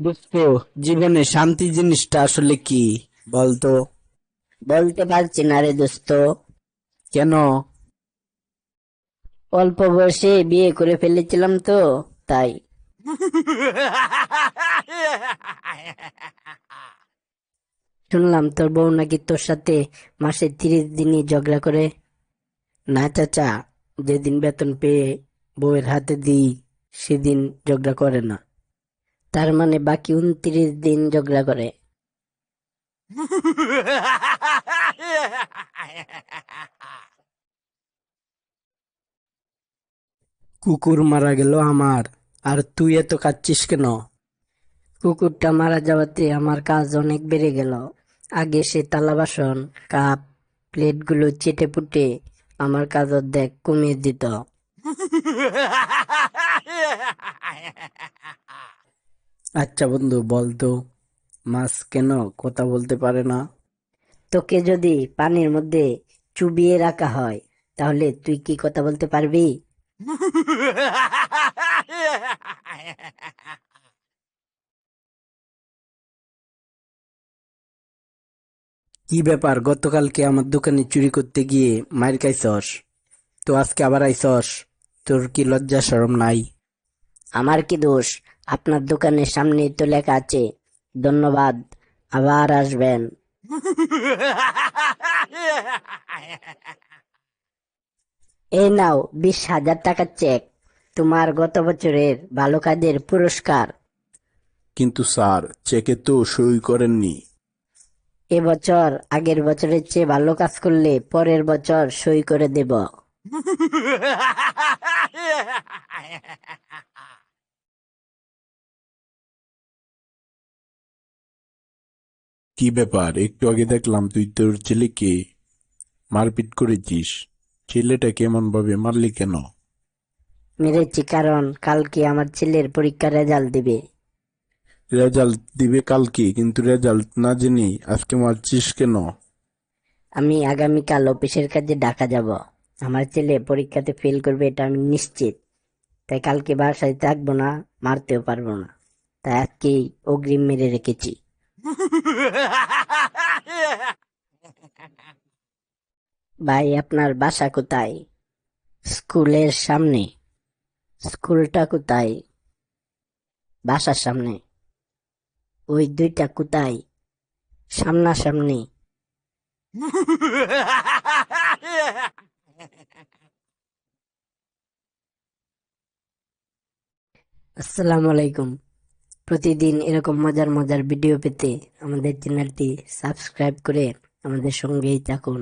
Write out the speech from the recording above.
দোস্ত জীবনে শান্তি জিনিসটা আসলে কি, বলতো? বলতে পারছি না রে দোস্ত। কেন? অল্প বয়সে বিয়ে করে ফেলেছিলাম তো, তাই। শুনলাম তোর বউ নাকি তোর সাথে মাসে তিরিশ দিনই ঝগড়া করে। না চাচা, যেদিন বেতন পেয়ে বউয়ের হাতে দিই, সেদিন ঝগড়া করে না। তার মানে বাকি উনত্রিশ দিন ঝগড়া করে। কুকুর মারা গেল আমার আর তুই এত কাচ্ছিস কেন? কুকুরটা মারা যাওয়াতে আমার কাজ অনেক বেড়ে গেল। আগে সে থালা বাসন কাপ প্লেটগুলো চেটে পুটে আমার কাজ অর্ধেক কমিয়ে দিত। আচ্ছা বন্ধু বলতো মাছ কেন? কথা বলতে পারে না। তোকে যদি পানির মধ্যে চুবিয়ে রাখা হয় তাহলে তুই কি কথা বলতে পারবি? কি ব্যাপার? গতকালকে আমার দোকানে চুরি করতে গিয়ে মার খাইছস? তো আজকে আবার আইছস? তোর কি লজ্জা শরম নাই? আমার কি দোষ? আপনার দোকানের সামনে তো লেখা আছে ধন্যবাদ আবার আসবেন। এই নাও বিশ হাজার টাকার চেক তোমার গত বছরের ভালো কাজের পুরস্কার। কিন্তু স্যার চেকে তো সই করেননি। এবছর আগের বছরের চেয়ে ভালো কাজ করলে পরের বছর সই করে দেব। কি ব্যাপার? একটু আগে দেখলাম তুই তোর ছেলেকে মারপিট করেছিস। ছেলেটা কেমন ভাবে মারলি কেন? মেরেছি কারণ কালকে আমার ছেলের পরীক্ষা রেজাল্ট দিবে। রেজাল্ট দিবে কালকে কিন্তু রেজাল্ট না জেনে আজকে মারছিস কেন? আমি আগামীকাল অফিসের কাজে ঢাকা যাব। আমার ছেলে পরীক্ষাতে ফেল করবে এটা আমি নিশ্চিত। তাই কালকে বাসায় থাকব না মারতেও পারব না। তাই আজকেই অগ্রিম মেরে রেখেছি। ভাই, আপনার বাসা কোথায়? স্কুলের সামনে। স্কুলটা কোথায়? বাসার সামনে। ওই দুইটা কোথায়? সামনাসামনি। আসসালামু আলাইকুম। প্রতিদিন এরকম মজার মজার ভিডিও পেতে আমাদের চ্যানেলটি সাবস্ক্রাইব করে আমাদের সঙ্গেই থাকুন।